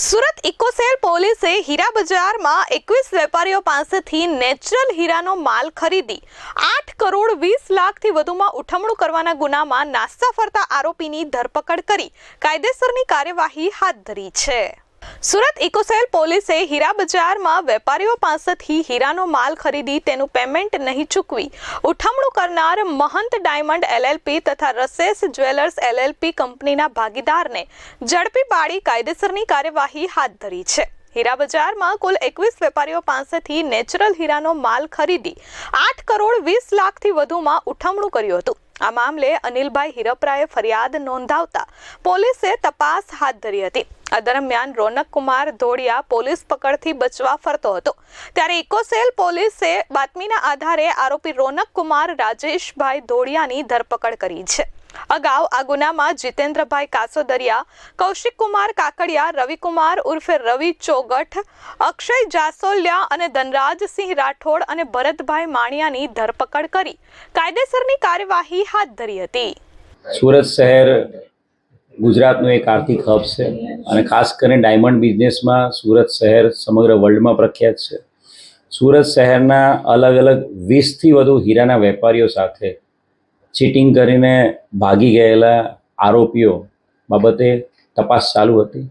Surat eco cell પોલીસે હીરા બજારમાં એકવીસ વેપારીઓ પાસેથી નેચરલ હીરાનો માલ ખરીદી. આઠ કરોડ વીસ લાખથી વધુમાં ઉઠમણું કરવાના ગુનામાં નાસ્તા ફરતા આરોપીની ધરપકડ કરી. કાયદેસરની કાર્યવાહી હાથ ધરી છે. સુરત ઇકોસેલ પોલીસે હીરા બજારમાં વેપારીઓ પાસેથી હીરાનો માલ ખરીદી તેનું પેમેન્ટ નહીં ચૂકવી ઉઠમણું કરનાર મહંત ડાયમંડ એલએલપી તથા રસેસ જ્વેલર્સ એલએલપી કંપનીના ભાગીદારને ઝડપી પાડી કાયદેસરની કાર્યવાહી હાથ ધરી છે. હીરા બજારમાં કુલ એકવીસ વેપારીઓ પાસેથી નેચરલ હીરાનો માલ ખરીદી આઠ કરોડ વીસ લાખથી વધુમાં ઉઠમણું કર્યું હતું. આ મામલે અનિલભાઈ હિરપરાએ ફરિયાદ નોંધાવતા પોલીસે તપાસ હાથ ધરી હતી. આ દરમિયાન રોનક કુમાર ધોળિયા પોલીસ પકડથી બચવા ફરતો હતો. ત્યારે ઇકોસેલ પોલીસે બાતમીના આધારે આરોપી રોનક કુમાર રાજેશભાઈ ધોળિયાની ધરપકડ કરી છે. અગાઉ આ ગુનામાં જીતેન્દ્રભાઈ કાસોદરિયા કૌશિક કુમાર કાકડિયા, રવિકુમાર ઉર્ફે રવિ ચોગઠ, અક્ષય જાસોલિયા અને ધનરાજસિંહ રાઠોડ અને ભરતભાઈ માણિયાની ધરપકડ કરી કાયદેસરની કાર્યવાહી હાથ ધરી હતી. સુરત શહેર ગુજરાતનું એક આર્થિક હબ છે અને ખાસ કરીને ડાયમંડ બિઝનેસમાં સુરત શહેર સમગ્ર વર્લ્ડમાં પ્રખ્યાત છે. સુરત શહેરના અલગ અલગ વીસથી વધુ હીરાના વેપારીઓ સાથે ચીટિંગ કરીને ભાગી ગયેલા આરોપીઓ બાબતે તપાસ ચાલુ હતી.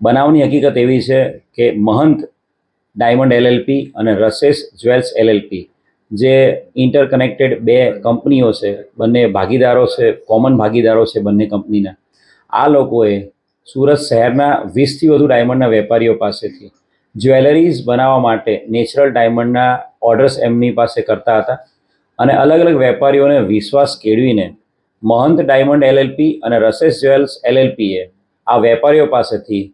બનાવની હકીકત એવી છે કે મહંત ડાયમંડ એલએલપી અને રસેસ જ્વેલ્સ એલએલપી જે ઇન્ટરકનેક્ટેડ બે કંપનીઓ છે, બંને ભાગીદારો છે, કોમન ભાગીદારો છે બંને કંપનીના. આ લોકોએ સુરત શહેરના વીસથી વધુ ડાયમંડના વેપારીઓ પાસેથી જ્વેલરીઝ બનાવવા માટે નેચરલ ડાયમંડના ઓર્ડર્સ એમની પાસે કરતા હતા. અને અલગ અલગ વેપારીઓને વિશ્વાસ કેળવીને મહંત ડાયમંડ એલએલપી અને રસેસ જ્વેલ્સ એલએલપીએ આ વેપારીઓ પાસેથી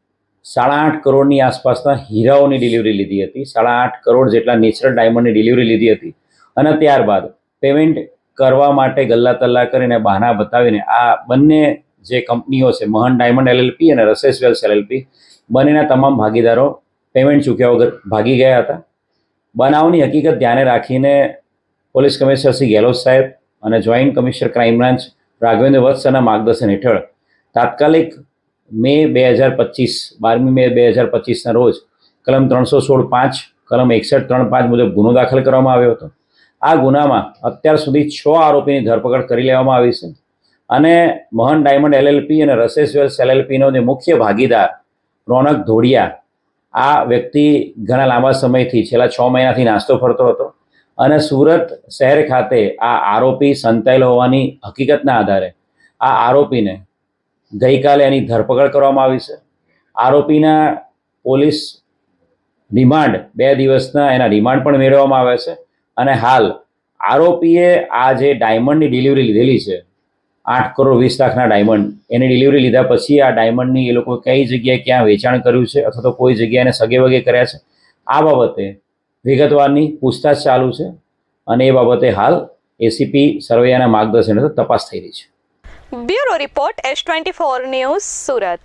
સાડા આઠ કરોડની આસપાસના હીરાઓની ડિલિવરી લીધી હતી. સાડા આઠ કરોડ જેટલા નેચરલ ડાયમંડની ડિલિવરી લીધી હતી. અને ત્યારબાદ પેમેન્ટ કરવા માટે ગલ્લા તલ્લા કરીને બહાના બતાવીને આ બંને જે કંપનીઓ છે મહન ડાયમંડ એલએલપી અને રસેસ વેલ્સ એલએલપી, બંનેના તમામ ભાગીદારો પેમેન્ટ ચૂક્યા વગર ભાગી ગયા હતા. બનાવની હકીકત ધ્યાને રાખીને પોલીસ કમિશનર શ્રી ગેહલોત સાહેબ અને joint commissioner crime branch Raghavendra વત્સના માર્ગદર્શન હેઠળ તાત્કાલિક મે બે હજાર પચીસ, બારમી મે બે હજાર પચીસના રોજ કલમ ત્રણસો સોળ પાંચ, કલમ એકસઠ ત્રણ પાંચ મુજબ ગુનો દાખલ કરવામાં આવ્યો હતો. આ ગુનામાં અત્યાર સુધી છ આરોપીની ધરપકડ કરી લેવામાં આવી છે અને મહન ડાયમંડ એલએલપી અને રસેસ વેલ્સ એલએલપીનો જે મુખ્ય ભાગીદાર રોનક ધોડિયા, આ વ્યક્તિ ઘણા લાંબા સમયથી, છેલ્લા છ મહિનાથી નાસ્તો ફરતો હતો. અને સુરત શહેર ખાતે આ આરોપી સંતાયેલો હોવાની હકીકતના આધારે આ આરોપીને ગઈકાલે એની ધરપકડ કરવામાં આવી છે. આરોપીના પોલીસ રિમાન્ડ બે દિવસના એના રિમાન્ડ પણ મેળવવામાં આવે છે અને હાલ આરોપીએ આ જે ડાયમંડની ડિલિવરી લીધેલી છે, આઠ કરોડ વીસ લાખના ડાયમંડ, એની ડિલિવરી લીધા પછી આ ડાયમંડની એ લોકો કઈ જગ્યાએ ક્યાં વેચાણ કર્યું છે અથવા તો કોઈ જગ્યાએ સગે વગે કર્યા છે, આ બાબતે વિગતવારની પૂછતાછ ચાલુ છે અને એ બાબતે હાલ એસીપી સરવૈયાના માર્ગદર્શન હેઠળ તપાસ થઈ રહી છે. Bureau report S twenty four news Surat.